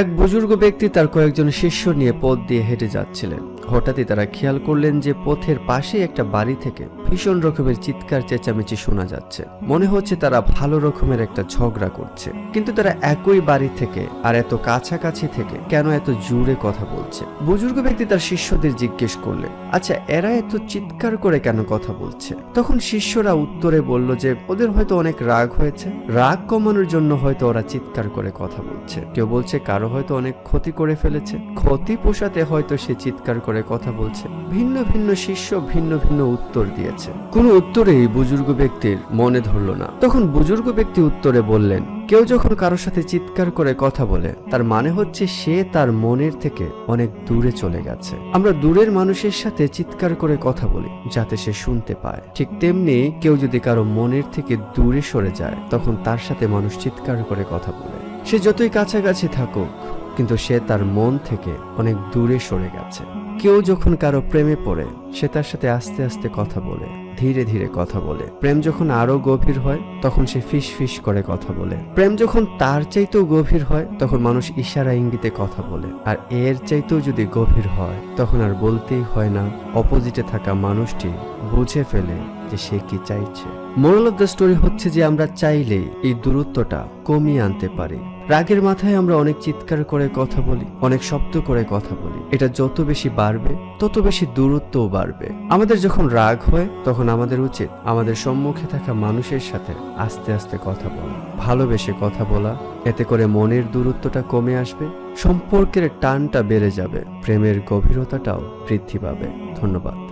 এক বুজুর্গ ব্যক্তি তার কয়েকজন শিষ্য নিয়ে পথ দিয়ে হেঁটে যাচ্ছিলেন। হঠাৎই তারা খেয়াল করলেন যে পথের পাশে একটা বাড়ি থেকে ভীষণ রকমের চিৎকার, চেঁচামেচি শোনা যাচ্ছে। মনে হচ্ছে তারা ভালো রকমের একটা ঝগড়া করছে। কিন্তু তারা একই বাড়ি থেকে আর এত কাছাকাছি থেকে কেন এত জোরে কথা বলছে? বুজুর্গ ব্যক্তি তার শিষ্যদের জিজ্ঞেস করলেন আচ্ছা এরা এত চিৎকার করে কেন কথা বলছে? তখন শিষ্যরা উত্তরে বলল যে, ওদের হয়তো অনেক রাগ হয়েছে। রাগ কমানোর জন্য হয়তো ওরা চিৎকার করে কথা বলছে। কেউ বলছে কারও হয়তো অনেক ক্ষতি করে ফেলেছে। ক্ষতি পোষাতে হয়তো সে চিৎকার করে কথা বলছে। ভিন্ন ভিন্ন শিষ্য ভিন্ন ভিন্ন উত্তর দিয়েছে। কোনো উত্তরেই বুজুর্গ ব্যক্তির মনে ধরল না। তখন বুজুর্গ ব্যক্তি উত্তরে বললেন, কেউ যখন কারোর সাথে চিৎকার করে কথা বলে, তার মানে হচ্ছে সে তার মনের থেকে অনেক দূরে চলে গেছে। আমরা দূরের মানুষের সাথে চিৎকার করে কথা বলি, যাতে সে শুনতে পায়। ঠিক তেমনি কেউ যদি কারও মনের থেকে দূরে সরে যায়, তখন তার সাথে মানুষ চিৎকার করে কথা বলে। সে যতই কাছাকাছি থাকুক, কিন্তু সে তার মন থেকে অনেক দূরে সরে গেছে। কেউ যখন কারও প্রেমে পড়ে, সে তার সাথে আস্তে আস্তে কথা বলে, ধীরে ধীরে কথা বলে। প্রেম যখন আরও গভীর হয়, তখন সে ফিস ফিস করে কথা বলে। প্রেম যখন তার চাইতেও গভীর হয়, তখন মানুষ ইশারা ইঙ্গিতে কথা বলে। আর এর চাইতেও যদি গভীর হয়, তখন আর বলতেই হয় না, অপোজিটে থাকা মানুষটি বুঝে ফেলে যে সে কি চাইছে। মোরাল অফ দ্য স্টোরি হচ্ছে যে আমরা চাইলেই এই দূরত্বটা কমিয়ে আনতে পারি। রাগের মাথায় আমরা অনেক চিৎকার করে কথা বলি, অনেক শব্দ করে কথা বলি। এটা যত বেশি বাড়বে, তত বেশি দূরত্বও বাড়বে। আমাদের যখন রাগ হয়, তখন আমাদের উচিত আমাদের সম্মুখে থাকা মানুষের সাথে আস্তে আস্তে কথা বলা। ভালোবেসে কথা বলা, এতে করে মনের দূরত্বটা কমে আসবে, সম্পর্কের টানটা বেড়ে যাবে, প্রেমের গভীরতাটাও বৃদ্ধি পাবে। ধন্যবাদ।